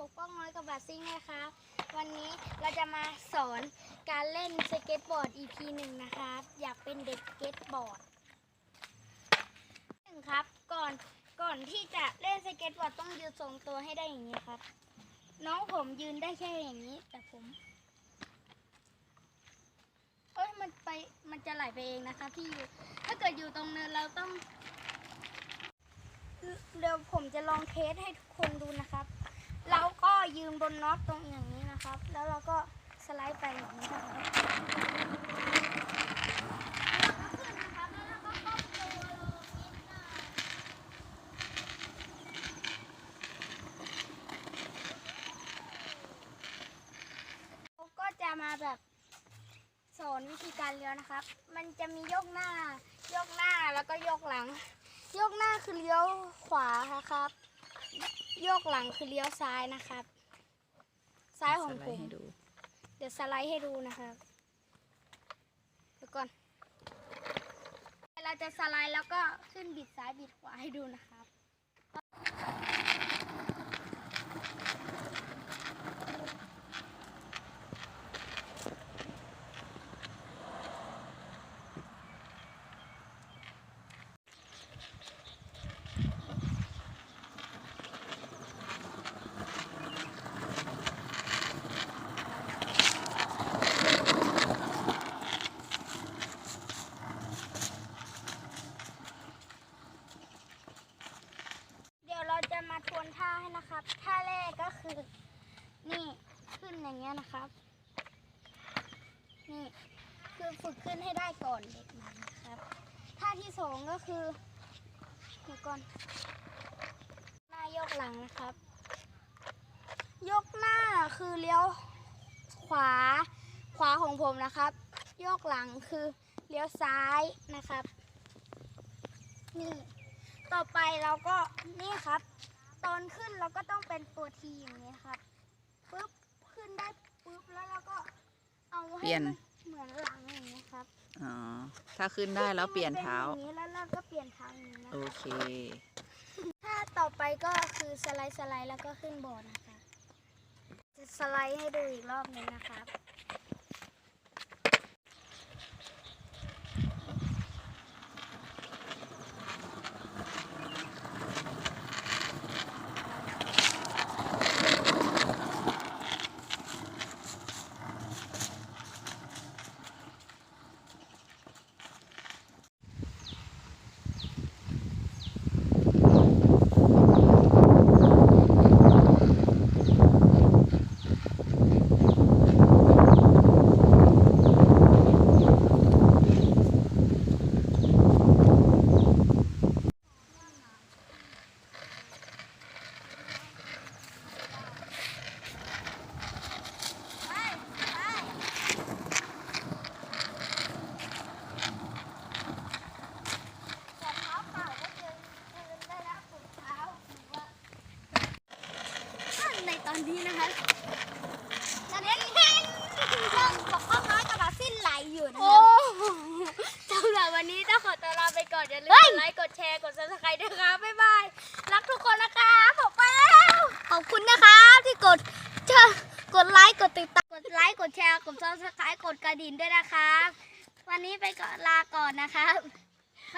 ปกป้องน้อยกับบาซิ่งนะคะ วันนี้เราจะมาสอนการเล่นสเก็ตบอร์ด EP หนึ่งนะคะอยากเป็นเด็กสเก็ตบอร์ดหนึ่งครับก่อนก่อนที่จะเล่นสเก็ตบอร์ดต้องยืนทรงตัวให้ได้อย่างนี้ครับ น้องผมยืนได้แค่อย่างนี้ แต่ผมเอ้ยมันไปมันจะไหลไปเองนะคะที่อยู่ถ้าเกิดอยู่ตรงเนินเราต้องเดี๋ยวผมจะลองเทสให้ทุกคนดูนะครับ เราก็ยืน บนน็อตตรงอย่างนี้นะครับ แล้วเราก็สไลด์ไปอย่างนี้นะครับก็ขึ้นนะครับแล้วเราก็ก้มาก็จะมาแบบสอนวิธีการเลี้ยวนะครับ มันจะมีโยกหน้า โยกหน้าแล้วก็โยกหลัง โยกหน้าคือเลี้ยวขวานะครับ โยกหลังคือเลี้ยวซ้ายนะครับ ซ้ายของสไลผม ด์ให้ดู เดี๋ยวสไลด์ให้ดูนะครับเดี๋ยวก่อน เราจะสไลด์แล้วก็ขึ้นบิดซ้ายบิดขวาให้ดูนะครับ มาทวนท่าให้นะครับท่าแรกก็คือ นี่ขึ้นอย่างเงี้ยนะครับ นี่คือฝึกขึ้นให้ได้ก่อนเด็กม่นะครับท่าที่สองก็คือเดี๋ยวก่อนหน้ายกหลังนะครับ ยกหน้าคือเลี้ยวขวาขวาของผมนะครับ ยกหลังคือเลี้ยวซ้ายนะครับ นี่ต่อไปเราก็นี่ครับ ตอนขึ้นเราก็ต้องเป็นตัวทีอย่างนี้ครับปุ๊บขึ้นได้ปุ๊บแล้วเราก็เอาให้เปลี่ยน มันเหมือนหลังอย่างนี้ครับอ๋อ ถ้าขึ้นได้แล้วเปลี่ยนเท้าขึ้นให้มันป็นอย่างนี้แล้วเราก็เปลี่ยนเท้าอย่างนี้นะโอเค ถ้าต่อไปก็คือสไลด์สไลด์แล้วก็ขึ้นบอร์ดนะคะจะสไลด์ให้ดูอีกรอบหนึงนะครับ ไปไปแต่เท้าเปล่าก็เดินเดินได้แล้วฝึกเท้าหรือว่าในตอนนี้นะคะตอนนี้เห็นเริ่มบอกว่าน้อยกระบะสิ้นไหลอยู่นะคะสำหรับวันนี้ต้องขอตัวลาไปก่ อย่าลืมกดไลค์ กดแชร์ กดซับสไครต์ด้วยครับบ๊ายบาย รักทุกคนนะคะผมไปแล้ว ขอบคุณนะคะที่กดเชกดไลค์ กดติดตาม กดไลค์ กดแชร์ กดซับสไครต์กดกระดิ่งด้วยนะคะวันนี้ไปก่อนลาก่อนนะคะ